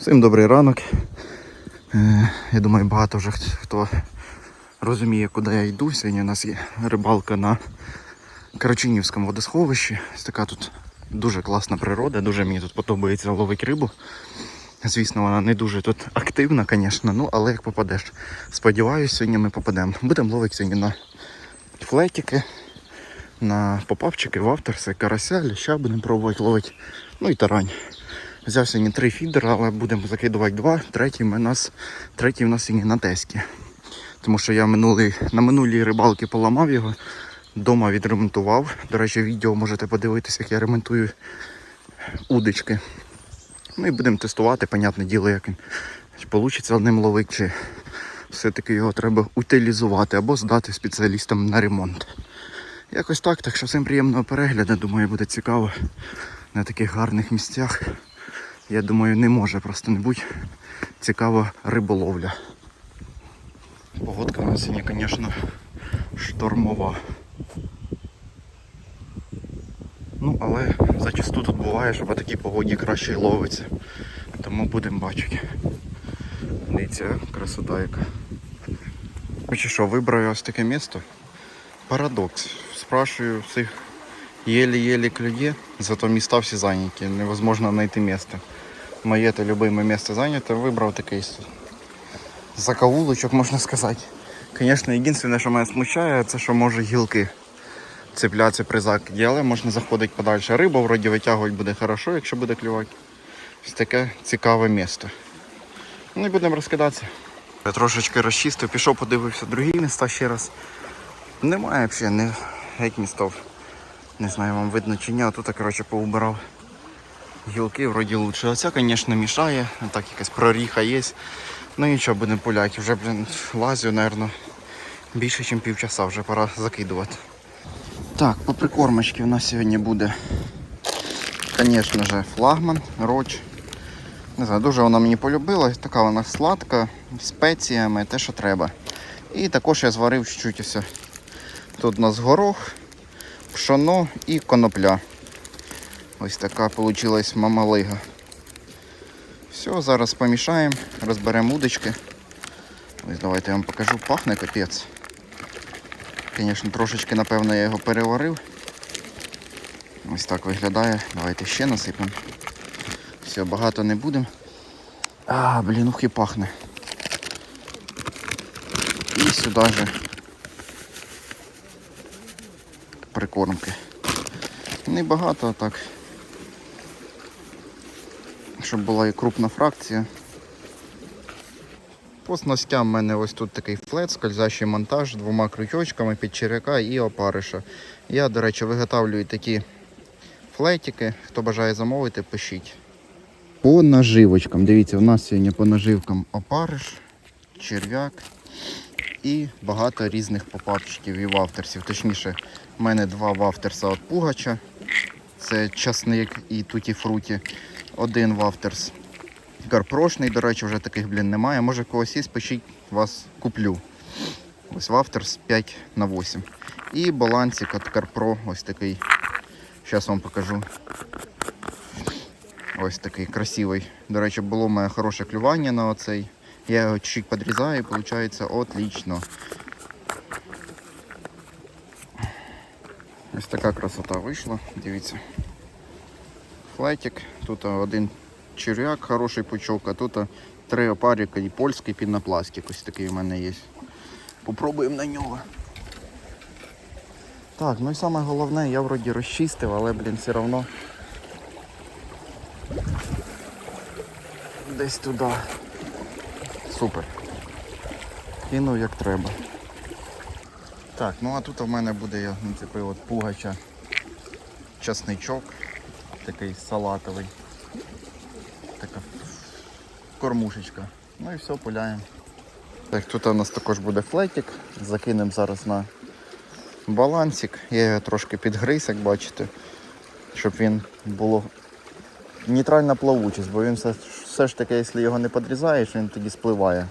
Всім добрий ранок. Е, Я думаю, багато вже хто розуміє, куди я йду. Сьогодні у нас є рибалка на Карачинівському водосховищі. Ось така тут дуже класна природа, дуже мені тут подобається ловити рибу. Звісно, вона не дуже тут активна, звісно, ну але як попадеш. Сподіваюсь, сьогодні ми попадемо. Будемо ловити сьогодні на флетики, на попапчики, вавтерси, карася, ліща будемо пробувати ловити. Ну і тарань. Взяв сьогодні три фідери, але будемо закидувати два. Третій у нас, третій у нас сьогодні на тесті. Тому що я минулий, на минулій рибалці поламав його, вдома відремонтував. До речі, відео можете подивитися, як я ремонтую удочки. Ну і будемо тестувати, понятне діло, як він вийде одним ловити, чи все-таки його треба утилізувати або здати спеціалістам на ремонт. Якось так, так що всім приємного перегляду, думаю, буде цікаво на таких гарних місцях. Я думаю, не може просто не бути цікава риболовля. Погодка у нас сьогодні, звісно, штормова. Ну, але зачасту тут буває, що по такій погоді краще ловиться. Тому будемо бачити. Дивіться, красота яка. Хоче що, вибрав ось таке місто. Парадокс. Спрашиваю всіх єлі-єлі клює, зато міста всі зайняті. Невозможно знайти місце. Моє то любиме місце зайняте, вибрав такий закоулочок, можна сказати. Звісно, єдине, що мене смущає, це що може гілки цеплятися при закиді, але можна заходити подальше. Риба вроді витягувати буде хорошо, якщо буде клювати. Ось таке цікаве місто. Ну і будемо розкидатися. Я трошечки розчистив, пішов, подивився другі міста ще раз. Немає взагалі не геть містов. Не знаю, вам видно чи ні, а тут, коротше, поубирав гілки, вроді лучше. Оця, звісно, мішає, так якась проріха є. Ну нічого, будемо пуляти. Вже, блін, лазю, мабуть, більше, ніж півчаса, вже пора закидувати. Так, по прикормочці у нас сьогодні буде, звісно ж, флагман, роч. Не знаю, дуже вона мені полюбилась, така вона сладка, спеціями, те, що треба. І також я зварив чуть-чуть. Тут у нас горох, пшоно і конопля. Ось така вийшла мамалига. Все, зараз помішаємо, розберемо удочки. Ось давайте я вам покажу, пахне капець. Звісно, трошечки, напевно, я його переварив. Ось так виглядає. Давайте ще насипемо. Все, багато не будемо. А, блін, ух і пахне. І сюди же прикормки. Небагато, а так. Щоб була і крупна фракція. По снастям в мене ось тут такий флет, скользящий монтаж з двома крючочками під черв'яка і опариша. Я, до речі, виготовлюю такі флетики. Хто бажає замовити, пишіть. По наживочкам. Дивіться, у нас сьогодні по наживкам опариш, черв'як і багато різних попапчиків і вафтерсів. Точніше, в мене два вафтерса від пугача. Це часник і туті фруті. Один вафтерс карпрошний, до речі, вже таких, блін, немає. Може когось є, пишіть, вас куплю. Ось вафтерс 5 на 8. І балансик від Карпро, ось такий. Зараз вам покажу. Ось такий красивий. До речі, було мене хороше клювання на оцей. Я його чуть підрізаю і виходить отлично. Ось така красота вийшла, дивіться. Флетик, тут один черв'як, хороший пучок, а тут три опаріка і польський пінопластик. Ось такий у мене є. Попробуємо на нього. Так, ну і саме головне, я вроді розчистив, але, блін, все одно десь туди. Супер. Кинув як треба. Так, ну а тут у мене буде я нацепив от пугача часничок, такий салатовий. Така кормушечка. Ну і все, пуляємо. Так, тут у нас також буде флетик. Закинемо зараз на балансик. Я його трошки підгриз, як бачите, щоб він було нейтральна плавучість, бо він все, все ж таки, якщо його не підрізаєш, він тоді спливає.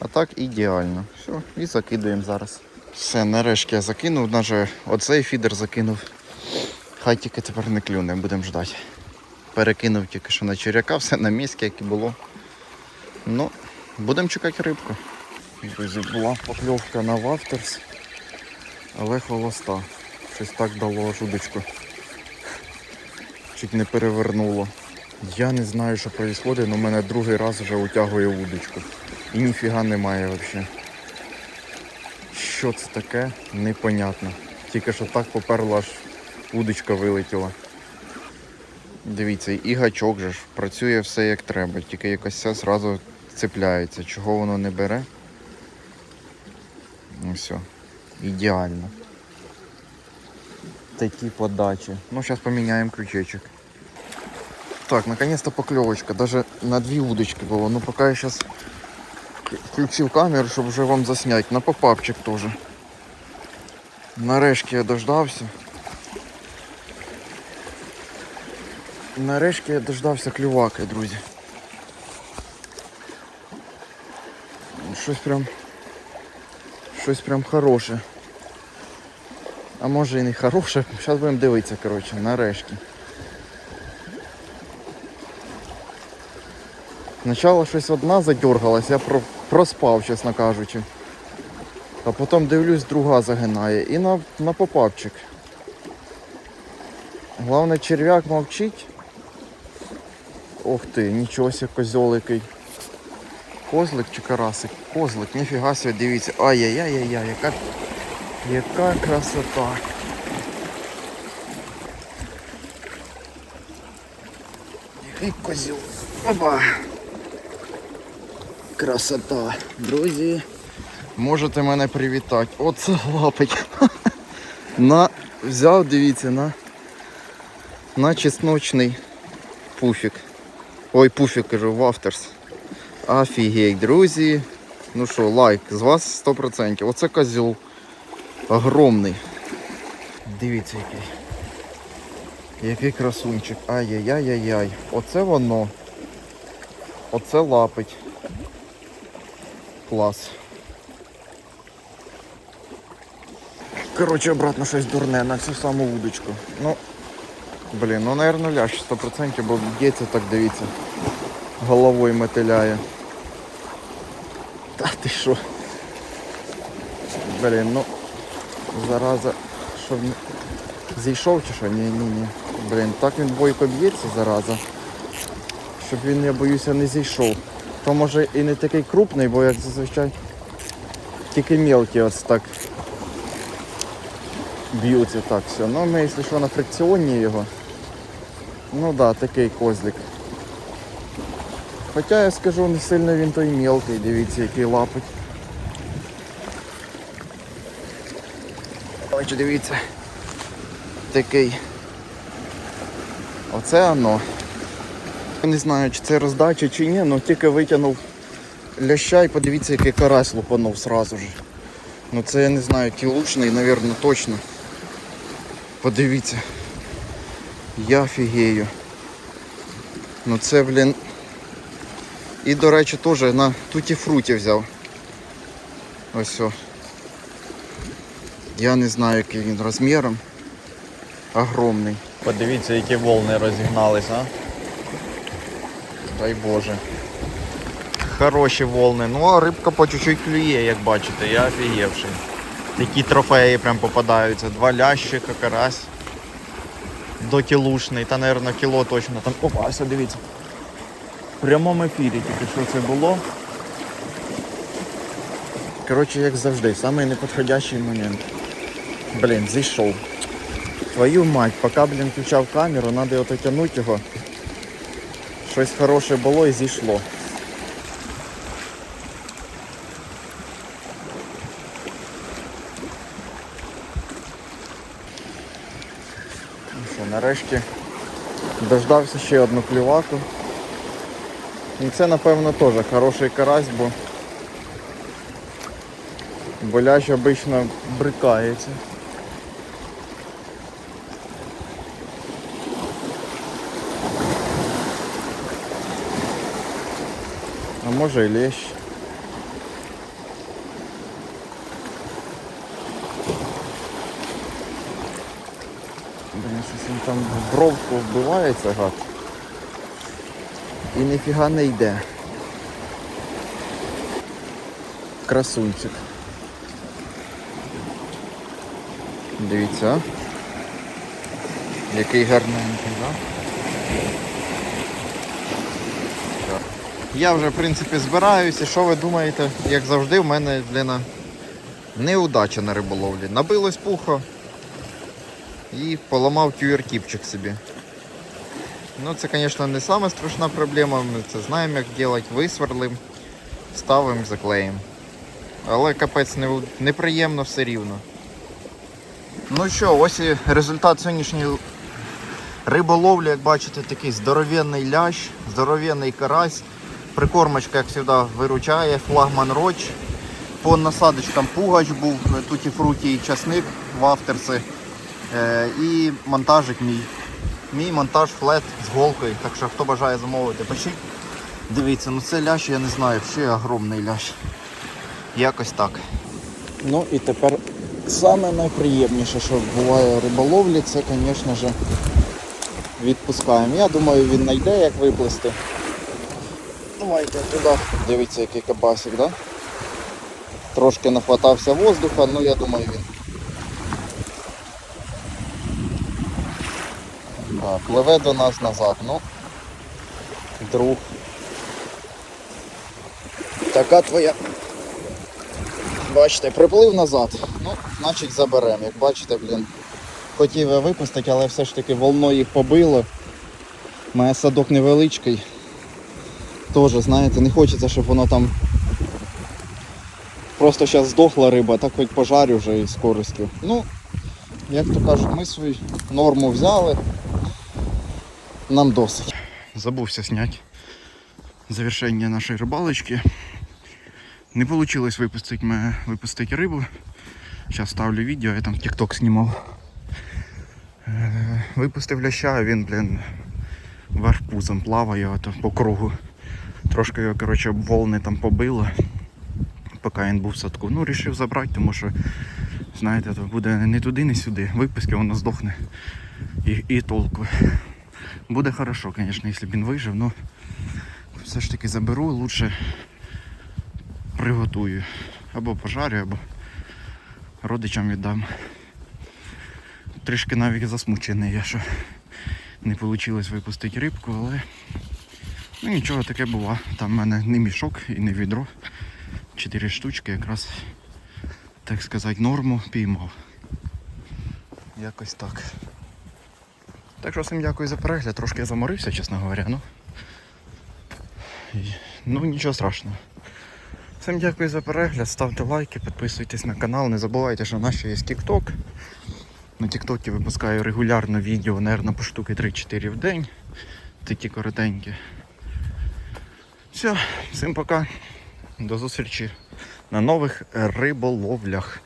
А так ідеально. Все, і закидуємо зараз. Все, нарешті я закинув, навіть оцей фідер закинув. Хай тільки тепер не клюне, будемо ждати. Перекинув тільки що на черяка, все на місці, як і було. Ну, будемо чекати рибку. Була покльовка на вафтерс, але холоста. Щось так дало жудочку. Чуть не перевернуло. Я не знаю, що відбувається, але мене другий раз вже утягує вудочку. І ніфіга немає взагалі. Що це таке, непонятно. Тільки що так поперла, аж удочка вилетіла. Дивіться, і гачок же ж працює все як треба, тільки якось все зразу цепляється. Чого воно не бере? Ну все, ідеально. Такі подачі. Ну, зараз поміняємо крючечок. Так, наконец-то поклевочка. Даже на дві удочки було. Ну поки я зараз включив камеру, щоб вже вам засняти. На попапчик теж. Нарешті я дождався. Нарешті я дождався клюваки, друзі. Щось прям. Щось прям хороше. А може і не хороше. Зараз будемо дивитися, коротше, нарешті. Спочатку щось одна задергалась, я про- проспав, чесно кажучи. А потім дивлюсь, друга загинає. І на, на попапчик. Головне, черв'як мовчить. Ох ти, нічого себе козьол який. Козлик чи карасик? Козлик, ніфіга себе, дивіться. Ай-яй-яй-яй, яка, яка красота. Який козьол. Опа. Красота. Друзі. Можете мене привітати. Оце лапить. На, взяв, дивіться, на, на чесночний пуфік. Ой, пуфік кажу, вафтерс. Офігеть, друзі. Ну що, лайк, з вас 100%. Оце козел. Огромний. Дивіться який. Який красунчик. Ай-яй-яй-яй-яй. Оце воно. Оце лапить. Клас. Коротше, обратно щось дурне на цю саму удочку. Ну, блін, ну, наверное, ляж 100%, бо б'ється так, дивіться. Головою мотиляє. Та ти що? Блін, ну, зараза, що він зійшов чи що? Ні, ні, ні. Блін, так він бойко б'ється, зараза. Щоб він, я боюся, не зійшов. То може і не такий крупний, бо як зазвичай тільки мелкі ось так б'ються так все. Ну ми, якщо що, на фрикціонні його. Ну да, такий козлик. Хоча я скажу, не сильно він той мелкий, дивіться, який лапить. Ось дивіться. Такий. Оце оно. Не знаю, чи це роздача чи ні, але тільки витягнув ляща і подивіться, який карась лупанув сразу ж. Ну це я не знаю, кілушний, мабуть, точно. Подивіться. Я фігею. Ну це, блін. І, до речі, теж на туті фруті взяв. Ось о. Я не знаю, який він розміром. Огромний. Подивіться, які волни розігнались, а? Дай Боже. Хороші волни. Ну а рибка по чуть-чуть клює, як бачите, я офігівший. Такі трофеї прям попадаються. Два лящика, карась. До кілушний, та, мабуть, кіло точно там. Опа, ось дивіться. В прямому ефірі тільки що це було. Коротше, як завжди, самий неподходящий момент. Блін, зійшов. Твою мать, поки, блін, включав камеру, треба ототягнути його. Щось хороше було і зійшло. Нарешті дождався ще одну клюваку. І це, напевно, теж хороший карась, бо Боляч обично брикається. А може і лещ. Блін, щось він там в бровку вбивається гад. І ніфіга не йде. Красунчик. Дивіться. Який гарненький, так? Я вже, в принципі, збираюся. Що ви думаєте? Як завжди, в мене, блін, неудача на риболовлі. Набилось пухо і поламав тюєркіпчик собі. Ну, це, звісно, не сама страшна проблема. Ми це знаємо, як робити. Висверлим, ставимо, заклеїмо. Але капець не, неприємно все рівно. Ну що, ось і результат сьогоднішньої риболовлі, як бачите, такий здоровенний лящ, здоровенний карась. Прикормочка, як завжди, виручає, флагман роч. По насадочкам пугач був, тут і фруті, і часник в авторці. І монтажик мій. Мій монтаж флет з голкою. Так що хто бажає замовити, пишіть. Дивіться, ну це лящ, я не знаю, ще огромний лящ. Якось так. Ну і тепер саме найприємніше, що буває риболовлі, це, звісно ж, відпускаємо. Я думаю, він знайде, як виплисти. Давайте туди. Дивіться, який кабасик, да? Трошки нахватався воздуха, ну я думаю він. Да, пливе до нас назад, ну. Друг. Така твоя. Бачите, приплив назад. Ну, значить заберемо. Як бачите, блін. Хотів я випустити, але все ж таки волною їх побило. Має садок невеличкий. Тоже, знаєте, не хочеться, щоб воно там просто зараз здохла риба, так хоч пожарю вже із користю. Ну, як то кажуть, ми свою норму взяли. Нам досить. Забувся зняти завершення нашої рибалочки. Не вийшло випустити, випустити рибу. Зараз ставлю відео, я там TikTok знімав. Е, Випустив ляща, а він, блін, пузом плаває ото по кругу. Трошки його, коротше, волни там побило, поки він був в садку. Ну, вирішив забрати, тому що, знаєте, то буде не туди, не сюди. Випуски, воно здохне. І, і толку. Буде хорошо, якщо б він вижив, але все ж таки заберу, лучше приготую. Або пожарю, або родичам віддам. Трішки навіть засмучений я, що не вийшло випустити рибку, але ну нічого таке було. Там в мене не мішок і не відро. Чотири штучки якраз, так сказати, норму піймав. Якось так. Так що всім дякую за перегляд. Трошки я заморився, чесно говоря. Ну, ну нічого страшного. Всім дякую за перегляд, ставте лайки, підписуйтесь на канал, не забувайте, що в нас ще є TikTok. На TikTok випускаю регулярно відео, мабуть, по штуки 3-4 в день. Такі коротенькі. Все, всім пока. До зустрічі на нових риболовлях.